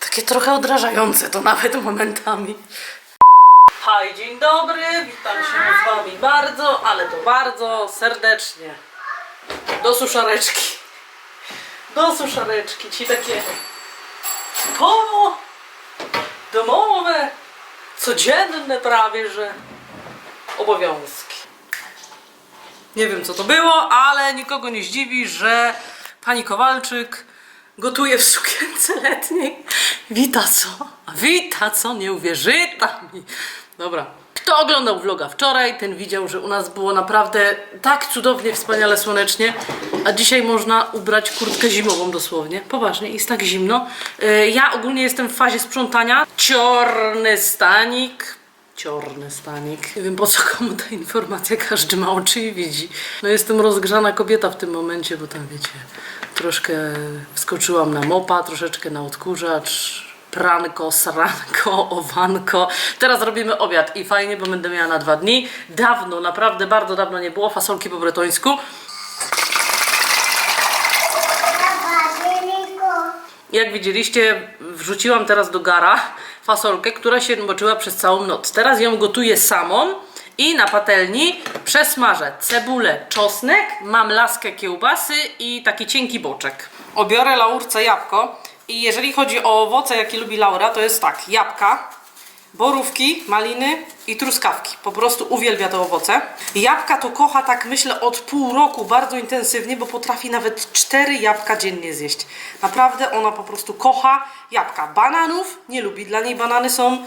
Takie trochę odrażające to nawet momentami. Hej, dzień dobry, witam się z wami bardzo, ale to bardzo serdecznie. Do suszareczki. Do suszareczki, ci takie typowo domowe, codzienne prawie, że obowiązki. Nie wiem co to było, ale nikogo nie zdziwi, że pani Kowalczyk gotuje w sukience letniej. Wita co? Wita co? Nie uwierzyta mi. Dobra. Kto oglądał vloga wczoraj, ten widział, że u nas było naprawdę tak cudownie, wspaniale słonecznie, a dzisiaj można ubrać kurtkę zimową dosłownie. Poważnie, jest tak zimno. Yy, Ja ogólnie jestem w fazie sprzątania. Ciorny stanik, Ciorny stanik. Nie wiem po co komu ta informacja, każdy ma oczy i widzi. No jestem rozgrzana kobieta w tym momencie, bo tam wiecie, troszkę wskoczyłam na mopa, troszeczkę na odkurzacz, pranko, sranko, owanko. Teraz robimy obiad i fajnie, bo będę miała na dwa dni. Dawno, naprawdę bardzo dawno nie było fasolki po bretońsku. Jak widzieliście, wrzuciłam teraz do gara fasolkę, która się moczyła przez całą noc. Teraz ją gotuję samą i na patelni przesmażę cebulę, czosnek, mam laskę kiełbasy i taki cienki boczek. Obiorę Laurce jabłko i jeżeli chodzi o owoce, jakie lubi Laura, to jest tak, jabłka, borówki, maliny i truskawki. Po prostu uwielbia te owoce. Jabłka to kocha tak myślę od pół roku bardzo intensywnie, bo potrafi nawet cztery jabłka dziennie zjeść. Naprawdę ona po prostu kocha jabłka. Bananów nie lubi, dla niej banany są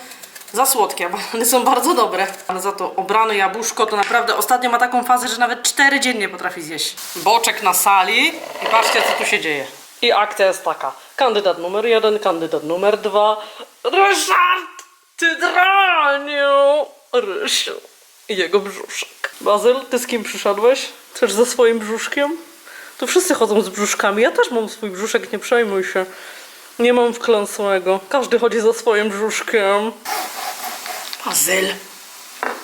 za słodkie, a banany są bardzo dobre. Ale za to obrane jabłuszko to naprawdę ostatnio ma taką fazę, że nawet cztery dziennie potrafi zjeść. Boczek na sali i patrzcie co tu się dzieje. I akcja jest taka. Kandydat numer jeden, kandydat numer dwa. Ryszard! Ty draniu! Rysiu i jego brzuszek. Bazyl, ty z kim przyszedłeś? Też ze swoim brzuszkiem? Tu wszyscy chodzą z brzuszkami. Ja też mam swój brzuszek, nie przejmuj się. Nie mam wklęsłego. Każdy chodzi za swoim brzuszkiem. Bazyl,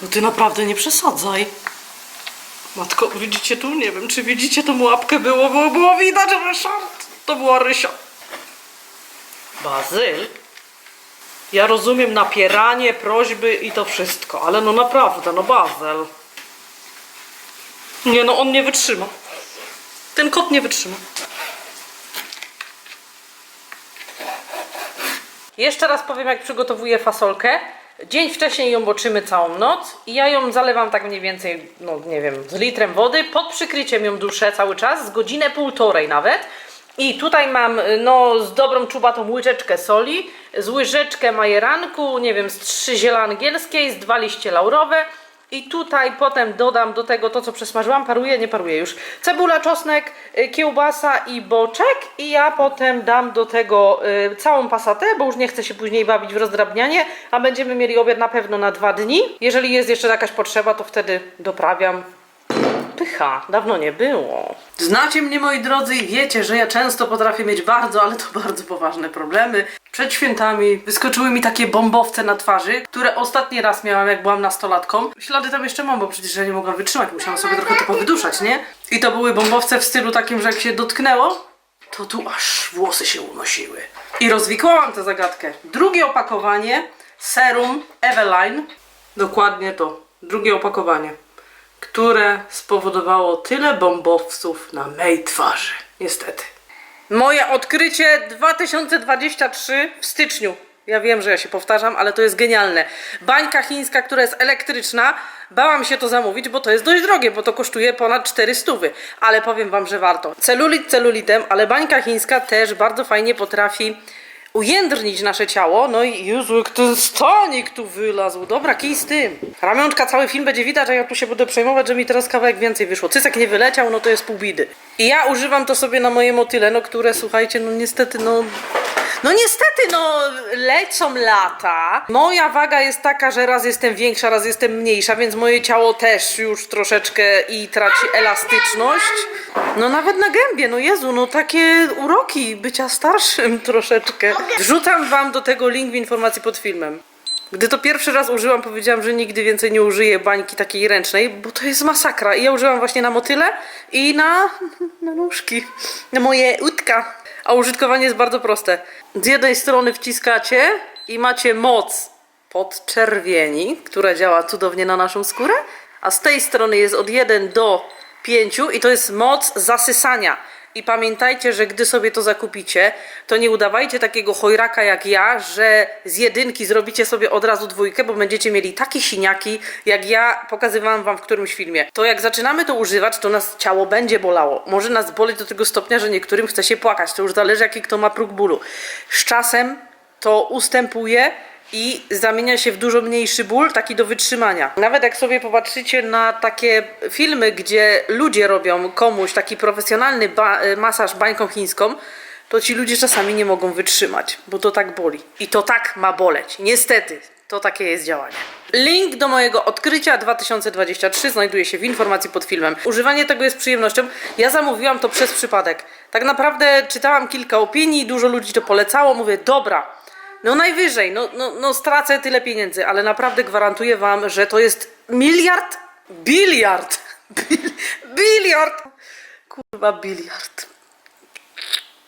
no ty naprawdę nie przesadzaj. Matko, widzicie tu? Nie wiem, czy widzicie tą łapkę było, bo było widać, Ryszard. To była Rysia. Bazyl? Ja rozumiem napieranie, prośby i to wszystko, ale no naprawdę, no Bazel. Nie no, on nie wytrzyma. Ten kot nie wytrzyma. Jeszcze raz powiem, jak przygotowuję fasolkę. Dzień wcześniej ją boczymy całą noc i ja ją zalewam tak mniej więcej, no nie wiem, z litrem wody. Pod przykryciem ją duszę cały czas, z godzinę półtorej nawet. I tutaj mam, no, z dobrą czubatą łyżeczkę soli, z łyżeczkę majeranku, nie wiem, z trzy ziele angielskie, z dwa liście laurowe. I tutaj potem dodam do tego to, co przesmażyłam, paruje, nie paruje już. Cebula, czosnek, y, kiełbasa i boczek. I ja potem dam do tego y, całą pasatę, bo już nie chcę się później bawić w rozdrabnianie, a będziemy mieli obiad na pewno na dwa dni. Jeżeli jest jeszcze jakaś potrzeba, to wtedy doprawiam. Pycha, dawno nie było. Znacie mnie, moi drodzy, i wiecie, że ja często potrafię mieć bardzo, ale to bardzo poważne problemy. Przed świętami wyskoczyły mi takie bombowce na twarzy, które ostatni raz miałam, jak byłam nastolatką. Ślady tam jeszcze mam, bo przecież ja nie mogłam wytrzymać, musiałam sobie trochę to powyduszać, nie? I to były bombowce w stylu takim, że jak się dotknęło, to tu aż włosy się unosiły. I rozwikłałam tę zagadkę. Drugie opakowanie, serum Eveline. Dokładnie to. Drugie opakowanie które spowodowało tyle bombowców na mej twarzy. Niestety. Moje odkrycie 2023 w styczniu. Ja wiem, że ja się powtarzam, ale to jest genialne. Bańka chińska, która jest elektryczna. Bałam się to zamówić, bo to jest dość drogie, bo to kosztuje ponad 400. Ale powiem wam, że warto. Celulit celulitem, ale bańka chińska też bardzo fajnie potrafi ujędrnić nasze ciało. No i Jezu, jak ten stanik tu wylazł. Dobra, kij z tym. Ramionczka, cały film będzie widać, a ja tu się będę przejmować, że mi teraz kawałek więcej wyszło. Cycek nie wyleciał, no to jest pół bidy. I ja używam to sobie na moje motyle, no które, słuchajcie, no niestety, no... No niestety, no lecą lata. Moja waga jest taka, że raz jestem większa, raz jestem mniejsza, więc moje ciało też już troszeczkę i traci elastyczność. No nawet na gębie, no Jezu, no takie uroki bycia starszym troszeczkę. Wrzucam wam do tego link w informacji pod filmem. Gdy to pierwszy raz użyłam, powiedziałam, że nigdy więcej nie użyję bańki takiej ręcznej, bo to jest masakra. I ja użyłam właśnie na motyle i na, na nóżki, na moje łódka. A użytkowanie jest bardzo proste. Z jednej strony wciskacie i macie moc podczerwieni, która działa cudownie na naszą skórę, a z tej strony jest od 1 do 5 i to jest moc zasysania. I pamiętajcie, że gdy sobie to zakupicie, to nie udawajcie takiego chojraka jak ja, że z jedynki zrobicie sobie od razu dwójkę, bo będziecie mieli takie siniaki, jak ja pokazywałam wam w którymś filmie. To jak zaczynamy to używać, to nas ciało będzie bolało. Może nas boleć do tego stopnia, że niektórym chce się płakać. To już zależy, jaki kto ma próg bólu. Z czasem to ustępuje i zamienia się w dużo mniejszy ból, taki do wytrzymania. Nawet jak sobie popatrzycie na takie filmy, gdzie ludzie robią komuś taki profesjonalny ba- y, masaż bańką chińską, to ci ludzie czasami nie mogą wytrzymać, bo to tak boli. I to tak ma boleć. Niestety, to takie jest działanie. Link do mojego odkrycia 2023 znajduje się w informacji pod filmem. Używanie tego jest przyjemnością. Ja zamówiłam to przez przypadek. Tak naprawdę czytałam kilka opinii, dużo ludzi to polecało. Mówię, dobra, no najwyżej, no, no, no stracę tyle pieniędzy, ale naprawdę gwarantuję wam, że to jest miliard, biliard, bil, biliard, kurwa biliard.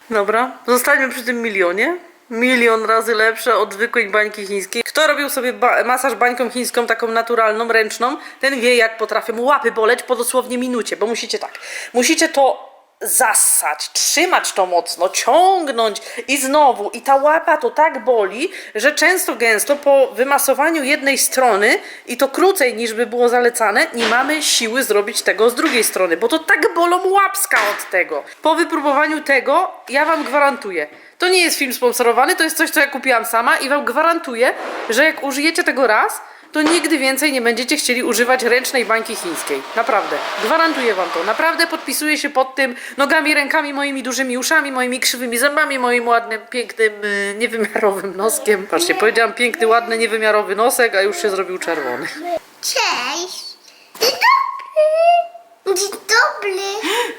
Dobra, zostańmy przy tym milionie. Milion razy lepsze od zwykłej bańki chińskiej. Kto robił sobie ba- masaż bańką chińską, taką naturalną, ręczną, ten wie, jak potrafią łapy boleć po dosłownie minucie, bo musicie tak, musicie to zassać, trzymać to mocno, ciągnąć i znowu. I ta łapa to tak boli, że często gęsto po wymasowaniu jednej strony i to krócej niż by było zalecane, nie mamy siły zrobić tego z drugiej strony, bo to tak bolą łapska od tego. Po wypróbowaniu tego ja wam gwarantuję, to nie jest film sponsorowany, to jest coś, co ja kupiłam sama i wam gwarantuję, że jak użyjecie tego raz, to nigdy więcej nie będziecie chcieli używać ręcznej bańki chińskiej. Naprawdę. Gwarantuję wam to. Naprawdę podpisuję się pod tym nogami, rękami, moimi dużymi uszami, moimi krzywymi zębami, moim ładnym, pięknym, y, niewymiarowym noskiem. Patrzcie, powiedziałam piękny, ładny, niewymiarowy nosek, a już się zrobił czerwony. Cześć! Dzień dobry! Dzień dobry!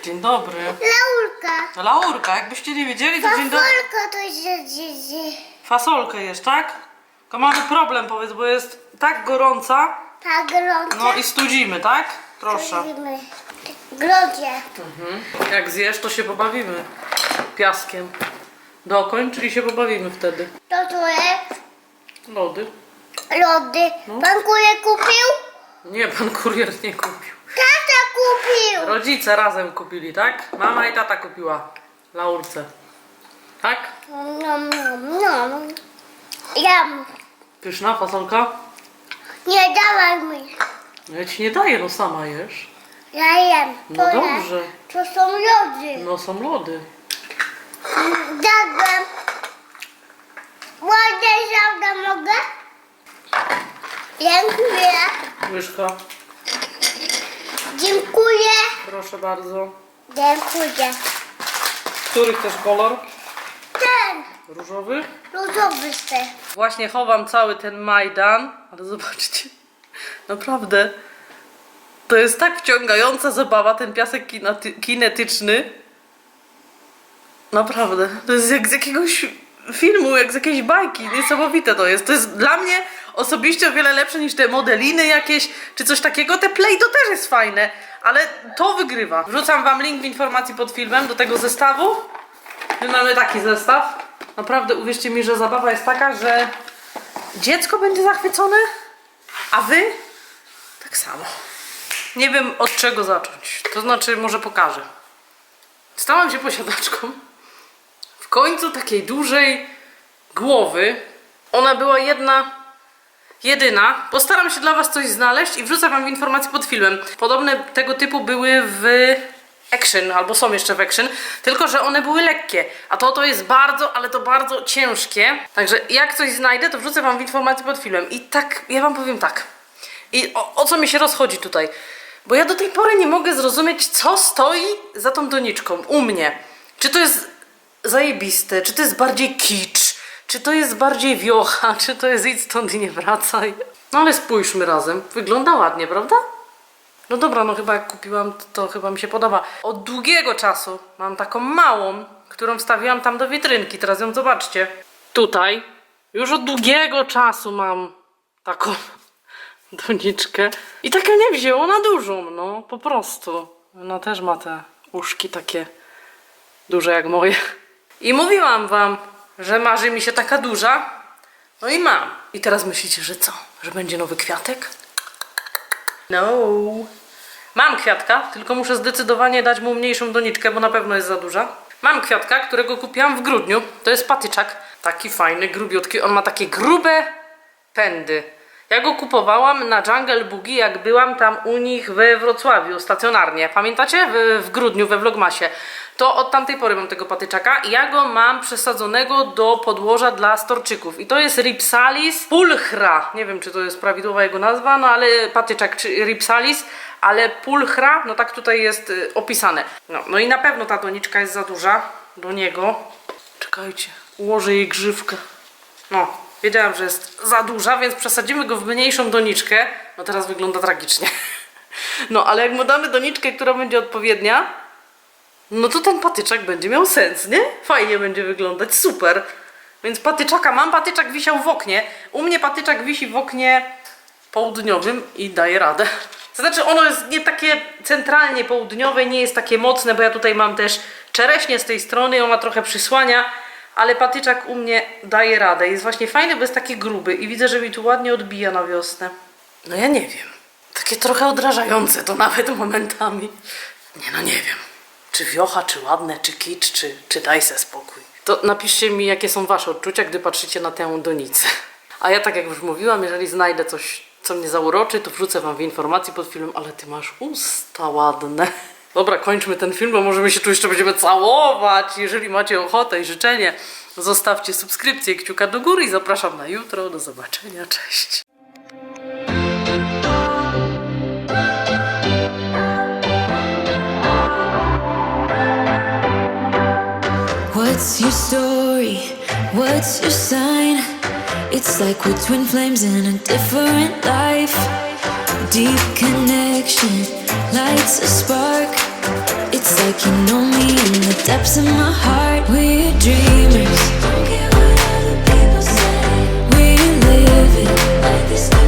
Dzień dobry. Laurka! Laurka, jakbyście nie wiedzieli, to dzień dobry. Fasolka to jest dzień Fasolkę jest, tak? To mamy problem, powiedz, bo jest tak gorąca, Ta grądka. no i studzimy, tak? Proszę. Grodzie. Jak zjesz, to się pobawimy piaskiem. Dokończ, czyli się pobawimy wtedy. To jest Lody. lody. No. Pan kule kupił? Nie, pan kurier nie kupił. Tata kupił! Rodzice razem kupili, tak? Mama i tata kupiła Laurce. Tak? No, no, no. Ja Pyszna fasolka? nie dawaj mi. No ja ci nie daję, no sama jesz. Ja jem. No dobrze. To są lody. No są lody. Dadzę. Ładnie żałda mogę? Dziękuję. Łyżka. Dziękuję. Proszę bardzo. Dziękuję. Który chcesz kolor? Ten. Różowy? Różowy chcę. Właśnie chowam cały ten Majdan, ale zobaczcie, naprawdę, to jest tak wciągająca zabawa, ten piasek kinety- kinetyczny. Naprawdę, to jest jak z jakiegoś filmu, jak z jakiejś bajki, niesamowite to jest. To jest dla mnie osobiście o wiele lepsze niż te modeliny jakieś, czy coś takiego. Te Play to też jest fajne, ale to wygrywa. Wrzucam wam link w informacji pod filmem do tego zestawu. My mamy taki zestaw. Naprawdę uwierzcie mi, że zabawa jest taka, że dziecko będzie zachwycone, a wy tak samo. Nie wiem od czego zacząć. To znaczy, może pokażę. Stałam się posiadaczką w końcu takiej dużej głowy. Ona była jedna, jedyna. Postaram się dla Was coś znaleźć i wrzucę Wam informacje pod filmem. Podobne tego typu były w Action, albo są jeszcze w Action, tylko że one były lekkie, a to to jest bardzo, ale to bardzo ciężkie. Także jak coś znajdę, to wrzucę Wam w informacje pod filmem. I tak, ja Wam powiem tak. I o, o co mi się rozchodzi tutaj? Bo ja do tej pory nie mogę zrozumieć, co stoi za tą doniczką u mnie. Czy to jest zajebiste, czy to jest bardziej kicz, czy to jest bardziej wiocha, czy to jest idź stąd i nie wracaj. No ale spójrzmy razem. Wygląda ładnie, prawda? No dobra, no chyba jak kupiłam, to, to chyba mi się podoba. Od długiego czasu mam taką małą, którą wstawiłam tam do witrynki. Teraz ją zobaczcie. Tutaj już od długiego czasu mam taką doniczkę. I taka nie wzięło na dużą, no po prostu. Ona też ma te uszki takie duże jak moje. I mówiłam wam, że marzy mi się taka duża. No i mam. I teraz myślicie, że co? Że będzie nowy kwiatek? No. Mam kwiatka, tylko muszę zdecydowanie dać mu mniejszą doniczkę, bo na pewno jest za duża. Mam kwiatka, którego kupiłam w grudniu. To jest patyczak. Taki fajny, grubiutki. On ma takie grube pędy. Ja go kupowałam na Jungle Boogie, jak byłam tam u nich we Wrocławiu, stacjonarnie. Pamiętacie? W, w grudniu, we Vlogmasie. To od tamtej pory mam tego patyczaka. Ja go mam przesadzonego do podłoża dla storczyków. I to jest Ripsalis pulchra. Nie wiem, czy to jest prawidłowa jego nazwa, no ale patyczak czy Ripsalis, ale pulchra, no tak tutaj jest y, opisane. No, no i na pewno ta doniczka jest za duża do niego. Czekajcie, ułożę jej grzywkę. No, wiedziałam, że jest za duża, więc przesadzimy go w mniejszą doniczkę. No teraz wygląda tragicznie. No, ale jak mu damy doniczkę, która będzie odpowiednia, no to ten patyczak będzie miał sens, nie? Fajnie będzie wyglądać, super. Więc patyczaka mam, patyczak wisiał w oknie. U mnie patyczak wisi w oknie południowym i daje radę. To znaczy ono jest nie takie centralnie południowe, nie jest takie mocne, bo ja tutaj mam też czereśnie z tej strony ona trochę przysłania, ale patyczak u mnie daje radę. Jest właśnie fajny, bo jest taki gruby i widzę, że mi tu ładnie odbija na wiosnę. No ja nie wiem. Takie trochę odrażające to nawet momentami. Nie no nie wiem. Czy wiocha, czy ładne, czy kicz, czy, czy daj se spokój. To napiszcie mi, jakie są wasze odczucia, gdy patrzycie na tę donicę. A ja tak jak już mówiłam, jeżeli znajdę coś, co mnie zauroczy, to wrzucę wam w informacji pod filmem, ale ty masz usta ładne. Dobra, kończmy ten film, bo może my się tu jeszcze będziemy całować. Jeżeli macie ochotę i życzenie, zostawcie subskrypcję, kciuka do góry i zapraszam na jutro. Do zobaczenia, cześć. What's your story? What's your sign? It's like we're twin flames in a different life. Deep connection lights a spark. It's like you know me in the depths of my heart. We're dreamers. Don't care what other people say. We live it like this.